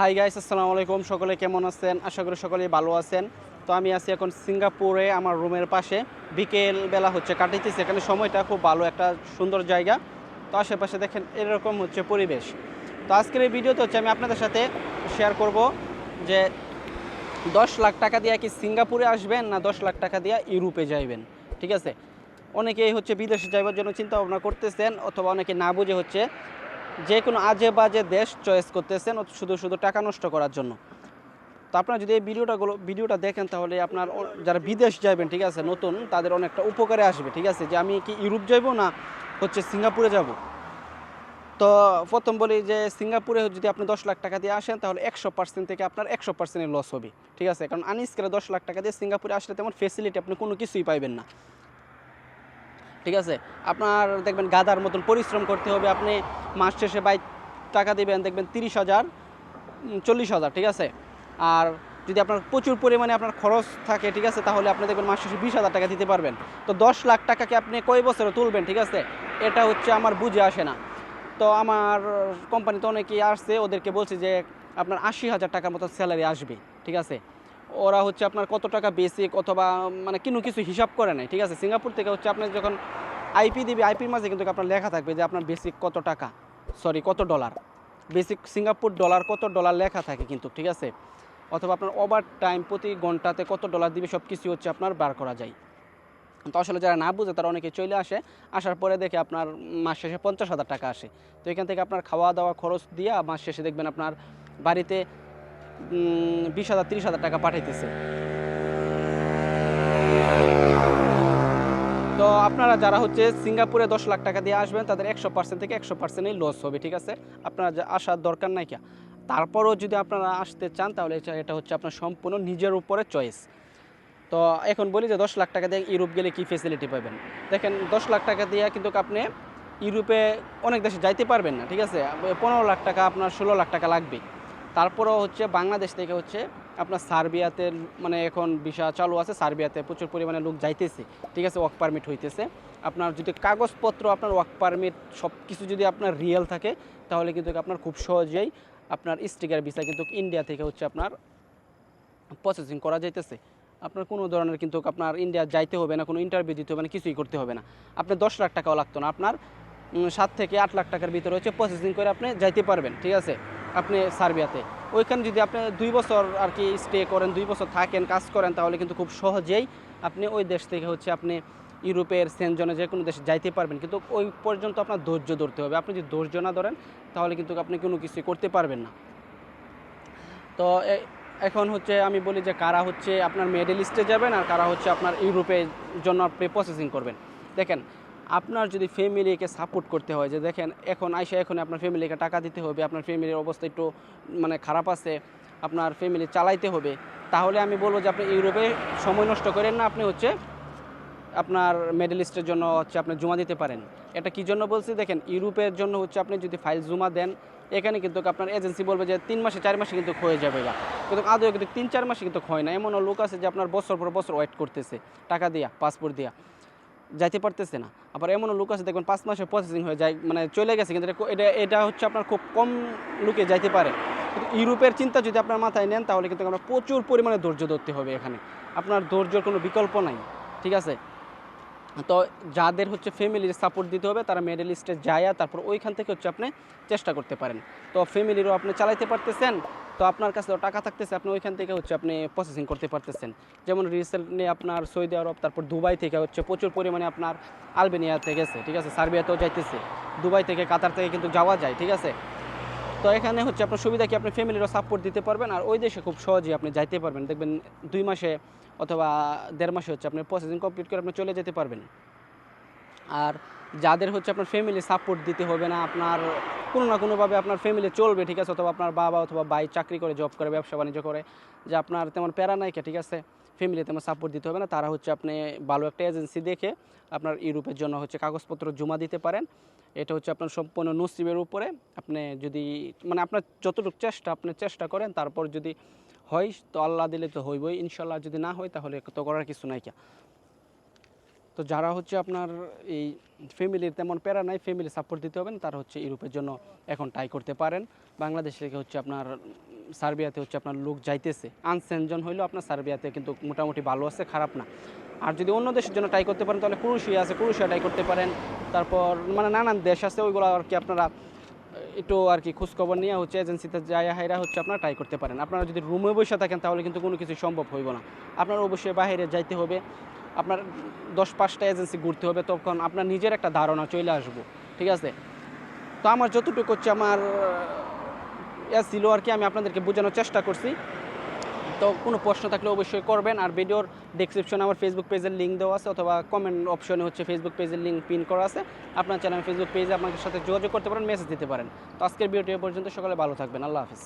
Hi guys আসসালামু আলাইকুম। সকলে কেমন আছেন? আশা করি সকলেই ভালো আছেন। তো আমি আছি এখন সিঙ্গাপুরে, আমার রুমের পাশে। বিকেল বেলা হচ্ছে কাটাইতেছি এখানে সময়টা খুব ভালো, একটা সুন্দর জায়গা। তো আশেপাশে দেখেন, এরকম হচ্ছে পরিবেশ। তো আজকের এই ভিডিওতে হচ্ছে, আমি আপনাদের সাথে শেয়ার করব যে দশ লাখ টাকা দিয়ে কি সিঙ্গাপুরে আসবেন, না দশ লাখ টাকা দিয়ে ইউরোপে যাইবেন? ঠিক আছে? অনেকেই হচ্ছে বিদেশে যাইবার জন্য চিন্তা ভাবনা করতেছেন, অথবা অনেকে না বুঝে হচ্ছে যে কোনো আজে বাজে দেশ চয়েস করতেছেন শুধু শুধু টাকা নষ্ট করার জন্য। তো আপনারা যদি এই ভিডিওটাগুলো ভিডিওটা দেখেন তাহলে আপনার যারা বিদেশ যাবেন ঠিক আছে, নতুন, তাদের অনেকটা উপকারে আসবে, ঠিক আছে, যে আমি কি ইউরোপ যাব না হচ্ছে সিঙ্গাপুরে যাব? তো প্রথম বলি যে সিঙ্গাপুরে যদি আপনি দশ লাখ টাকা দিয়ে আসেন, তাহলে একশো পার্সেন্ট থেকে আপনার একশো পার্সেন্টের লস হবে, ঠিক আছে, কারণ আনস্কেলে দশ লাখ টাকা দিয়ে সিঙ্গাপুরে আসলে তেমন ফেসিলিটি আপনি কোনো কিছুই পাইবেন না। ঠিক আছে? আপনার দেখবেন গাদার মতন পরিশ্রম করতে হবে, আপনি মাস শেষে বাই টাকা দেবেন, দেখবেন তিরিশ হাজার চল্লিশ হাজার, ঠিক আছে? আর যদি আপনার প্রচুর পরিমাণে আপনার খরচ থাকে, ঠিক আছে? তাহলে আপনি দেখবেন মাস শেষে বিশ হাজার টাকা দিতে পারবেন। তো দশ লাখ টাকাকে আপনি কয় বছরে তুলবেন, ঠিক আছে? এটা হচ্ছে আমার বুঝে আসে না। তো আমার কোম্পানিতে অনেকেই আসছে, ওদেরকে বলছি যে আপনার আশি হাজার টাকার মতো স্যালারি আসবে, ঠিক আছে? ওরা হচ্ছে আপনার কত টাকা বেসিক অথবা মানে কোনো কিছু হিসাব করে নেয়, ঠিক আছে? সিঙ্গাপুর থেকে হচ্ছে আপনার যখন আইপি দিবি আইপির মাঝে কিন্তু আপনার লেখা থাকবে যে আপনার বেসিক কত টাকা সরি কত ডলার বেসিক সিঙ্গাপুর ডলার কত ডলার লেখা থাকে কিন্তু, ঠিক আছে? অথবা আপনার ওভার টাইম প্রতি ঘন্টাতে কত ডলার দিবে সব কিছু হচ্ছে আপনার বার করা যায়। তো আসলে যারা না বুঝে, তারা অনেকে চলে আসে, আসার পরে দেখে আপনার মাস শেষে পঞ্চাশ হাজার টাকা আসে। তো এখান থেকে আপনার খাওয়া দাওয়া খরচ দিয়ে মাস শেষে দেখবেন আপনার বাড়িতে বিশ হাজার, তিরিশ হাজার টাকা পাঠাইতেছে। তো আপনারা যারা হচ্ছে সিঙ্গাপুরে দশ লাখ টাকা দিয়ে আসবেন, তাদের একশো পার্সেন্ট থেকে একশো পার্সেন্টই লস হবে, ঠিক আছে? আপনারা আসার দরকার নাই কিয়া তারপরও যদি আপনারা আসতে চান, তাহলে এটা- হচ্ছে আপনার সম্পূর্ণ নিজের উপরে চয়েস তো এখন বলি যে দশ লাখ টাকা দিয়ে ইউরোপ গেলে কী ফেসিলিটি পাবেন? দেখেন, দশ লাখ টাকা দিয়ে কিন্তু আপনি ইউরোপে অনেক দেশে যাইতে পারবেন না, ঠিক আছে? পনেরো লাখ টাকা, আপনার ষোলো লাখ টাকা লাগবে তারপরও হচ্ছে বাংলাদেশ থেকে হচ্ছে আপনার সার্বিয়াতে মানে এখন ভিসা চালু আছে, সার্বিয়াতে প্রচুর পরিমাণে লোক যাইতেছে, ঠিক আছে ওয়ার্ক পারমিট হইতেছে। আপনার যদি কাগজপত্র, আপনার ওয়ার্ক পারমিট সব কিছু যদি আপনার রিয়েল থাকে, তাহলে কিন্তু আপনার খুব সহজেই আপনার স্টিকার ভিসা কিন্তু ইন্ডিয়া থেকে হচ্ছে আপনার প্রসেসিং করা যাইতেছে। আপনার কোনো ধরনের কিন্তু আপনার ইন্ডিয়া যাইতে হবে না, কোনো ইন্টারভিউ দিতে হবে না, কিছুই করতে হবে না। আপনার দশ লাখ টাকাও লাগতো না, আপনার সাত থেকে আট লাখ টাকার ভিতরে হচ্ছে প্রসেসিং করে আপনি যাইতে পারবেন, ঠিক আছে? আপনি সার্বিয়াতে। ওইখানে যদি আপনি দুই বছর আর কি স্টে করেন, দুই বছর থাকেন, কাজ করেন, তাহলে কিন্তু খুব সহজেই আপনি ওই দেশ থেকে হচ্ছে আপনি ইউরোপের সেনজনে যে কোনো দেশে যাইতে পারবেন। কিন্তু ওই পর্যন্ত আপনার ধৈর্য ধরতে হবে। আপনি যদি ধৈর্য না ধরেন, তাহলে কিন্তু আপনি কোনো কিছু করতে পারবেন না। তো এখন হচ্ছে আমি বলি যে কারা হচ্ছে আপনার মেডেল ইস্টে যাবেন আর কারা হচ্ছে আপনার ইউরোপের জন্য আপনি প্রসেসিং করবেন। দেখেন আপনার যদি ফ্যামিলিকে সাপোর্ট করতে হয়, যে দেখেন, এখন আইসা এখন আপনার ফ্যামিলিকে টাকা দিতে হবে, আপনার ফ্যামিলির অবস্থা একটু মানে খারাপ আছে, আপনার ফ্যামিলি চালাইতে হবে, তাহলে আমি বলব যে আপনি ইউরোপে সময় নষ্ট করেন না, আপনি হচ্ছে আপনার মিডল ইস্টের জন্য হচ্ছে আপনি জমা দিতে পারেন। এটা কি জন্য বলছি? দেখেন, ইউরোপের জন্য হচ্ছে আপনি যদি ফাইল জমা দেন, এখানে কিন্তু আপনার এজেন্সি বলবে যে তিন মাসে, চার মাসে কিন্তু হয়ে যাবে গা কিন্তু আদৌ কিন্তু তিন, চার মাসে কিন্তু হয় না। এমনও লোক আছে যে আপনার বছর পর বছর ওয়েট করতেছে, টাকা দিয়া পাসপোর্ট দিয়া। যাইতে পারতেছে না। আবার এমনও লোক আছে, দেখবেন পাঁচ মাসে প্রসেসিং হয়ে যায় মানে চলে গেছে, কিন্তু এটা এটা হচ্ছে আপনার খুব কম লোকে যাইতে পারে। কিন্তু ইউরোপের চিন্তা যদি আপনার মাথায় নেন, তাহলে কিন্তু আপনার প্রচুর পরিমাণে ধৈর্য ধরতে হবে এখানে। আপনার ধৈর্যর কোনো বিকল্প নাই, ঠিক আছে? তো যাদের হচ্ছে ফ্যামিলির সাপোর্ট দিতে হবে, তারা মিডল ইস্টে যায় তারপর ওইখান থেকে হচ্ছে আপনি চেষ্টা করতে পারেন। তো ফ্যামিলিরও আপনি চালাইতে পারতেছেন তো আপনার কাছে টাকা থাকতেছে, আপনি ওইখান থেকে হচ্ছে আপনি প্রসেসিং করতে পারতেছেন। যেমন রিসেন্টলি আপনার সৌদি আরব, তারপর দুবাই থেকে হচ্ছে প্রচুর পরিমাণে আপনার আলবেনিয়াতে গেছে, ঠিক আছে? সার্বিয়াতেও যাইতেছে। দুবাই থেকে, কাতার থেকে কিন্তু যাওয়া যায়, ঠিক আছে? তো এখানে হচ্ছে আপনার সুবিধা কি? আপনি ফ্যামিলিরও সাপোর্ট দিতে পারবেন আর ওই দেশে খুব সহজেই আপনি যাইতে পারবেন। দেখবেন দুই মাসে অথবা দেড় মাসে হচ্ছে আপনি প্রসেসিং কমপ্লিট করে আপনি চলে যেতে পারবেন। আর যাদের হচ্ছে আপনার ফ্যামিলি সাপোর্ট দিতে হবে না, আপনার কোনো না কোনোভাবে আপনার ফ্যামিলি চলবে, ঠিক আছে? অথবা আপনার বাবা অথবা ভাই চাকরি করে জব করে, ব্যবসা বাণিজ্য করে, যে আপনার তেমন প্যারা নাইকে ঠিক আছে? ফ্যামিলি তেমন সাপোর্ট দিতে হবে না। তারা হচ্ছে আপনি ভালো একটা এজেন্সি দেখে আপনার ইউরোপের জন্য হচ্ছে কাগজপত্র জমা দিতে পারেন। এটা হচ্ছে আপনার সম্পূর্ণ নসিবের উপরে। আপনি যদি মানে আপনার যতটুকু চেষ্টা, আপনি চেষ্টা করেন, তারপর যদি হয়, তো আল্লাহ দিলে তো হইবই। ইনশাল্লাহ যদি না হয়, তাহলে তো করার কিছু নাই তো যারা হচ্ছে আপনার এই ফ্যামিলির তেমন প্যারা নাই ফ্যামিলি সাপোর্ট দিতে হবে না তারা হচ্ছে ইউরোপের জন্য এখন ট্রাই করতে পারেন। বাংলাদেশ থেকে হচ্ছে আপনার, সার্বিয়াতে হচ্ছে আপনার লোক যাইতেছে। আনসেনজন হইলেও আপনার সার্বিয়াতে কিন্তু মোটামুটি ভালো আছে, খারাপ না। আর যদি অন্য দেশের জন্য ট্রাই করতে পারেন, তাহলে ক্রুশিয়া আছে ক্রুশিয়া ট্রাই করতে পারেন। তারপর মানে নানান দেশ আছে, ওইগুলো আর কি আপনারা, একটু আর কি খোঁজখবর নিয়ে হচ্ছে এজেন্সিতে যাই হাইরা হচ্ছে আপনারা ট্রাই করতে পারেন। আপনারা যদি রুমে বসে থাকেন, তাহলে কিন্তু কোনো কিছু সম্ভব হইব না। আপনার অবশ্যই বাইরে যাইতে হবে। আপনার দশ পাঁচটা এজেন্সি ঘুরতে হবে, তখন আপনার নিজের একটা ধারণা চলে আসব, ঠিক আছে? তো আমার যতটুকু হচ্ছে আমার ইয়া ছিল আর কি, আমি আপনাদেরকে বোঝানোর চেষ্টা করছি। তো কোনো প্রশ্ন থাকলে অবশ্যই করবেন, আর ভিডিওর ডিসক্রিপশনে আমার ফেসবুক পেজের লিঙ্ক দেওয়া আছে, অথবা কমেন্ট অপশনে হচ্ছে ফেসবুক পেজের লিঙ্ক পিন করা আছে। আপনার চ্যানেল ফেসবুক পেজে আপনাদের সাথে যোগাযোগ করতে পারেন মেসেজ দিতে পারেন। তো আজকের ভিডিও পর্যন্ত, সকালে ভালো থাকবেন, আল্লাহ হাফিজ।